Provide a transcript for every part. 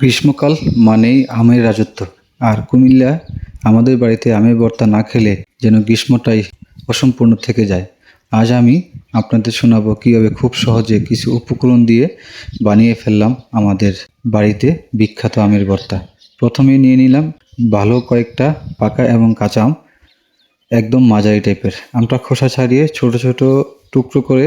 গ্রীষ্মকাল মানেই আমের রাজত্ব। আর কুমিল্লা আমাদের বাড়িতে আমের ভর্তা না খেলে যেন গ্রীষ্মটাই অসম্পূর্ণ থেকে যায়। আজ আমি আপনাদের শোনাবো কীভাবে খুব সহজে কিছু উপকরণ দিয়ে বানিয়ে ফেললাম আমাদের বাড়িতে বিখ্যাত আমের ভর্তা। প্রথমে নিয়ে নিলাম ভালো কয়েকটা পাকা এবং কাঁচা আম, একদম মাঝারি টাইপের। আমটা খোসা ছাড়িয়ে ছোট ছোট টুকরো করে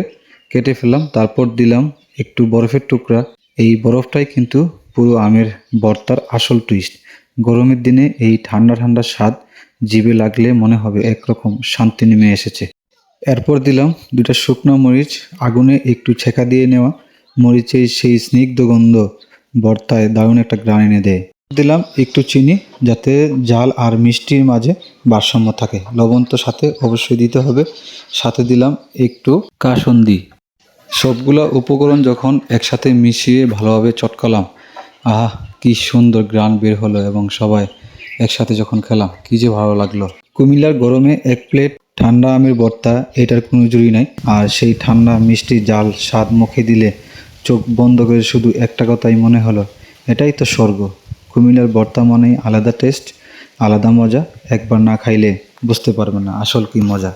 কেটে ফেললাম। তারপর দিলাম একটু বরফের টুকরা। এই বরফটাই কিন্তু পুরো আমের ভর্তার আসল টুইস্ট গরমের দিনে এই ঠান্ডা ঠান্ডা স্বাদ জিভে লাগলে মনে হবে একরকম শান্তি নেমে এসেছে। এরপর দিলাম দুটা শুকনো মরিচ, আগুনে একটু ছেঁকা দিয়ে নেওয়া। মরিচের সেই স্নিগ্ধ গন্ধ ভর্তায় দারুণ একটা গ্রান এনে দেয়। দিলাম একটু চিনি যাতে জাল আর মিষ্টির মাঝে ভারসাম্য থাকে। লবণ তো সাথে অবশ্যই দিতে হবে। সাথে দিলাম একটু কাসন্দি। সবগুলো উপকরণ যখন একসাথে মিশিয়ে ভালোভাবে চটকালাম আহা, কি সুন্দর গ্রান বের হলো এবং সবাই একসাথে যখন খেলাম, কি যে ভালো লাগল। কুমিল্লার গরমে এক প্লেট ঠান্ডা আমের ভর্তা, এটার কোনো জুড়ি নাই। আর সেই ঠান্ডা মিষ্টি জাল স্বাদ মুখে দিলে চোখ বন্ধ করে শুধু একটা কথাই মনে হলো, এটাই তো স্বর্গ। কুমিল্লার ভর্তা মানেই আলাদা টেস্ট, আলাদা মজা, একবার না খাইলে বুঝতে পারবে না আসল কি মজা।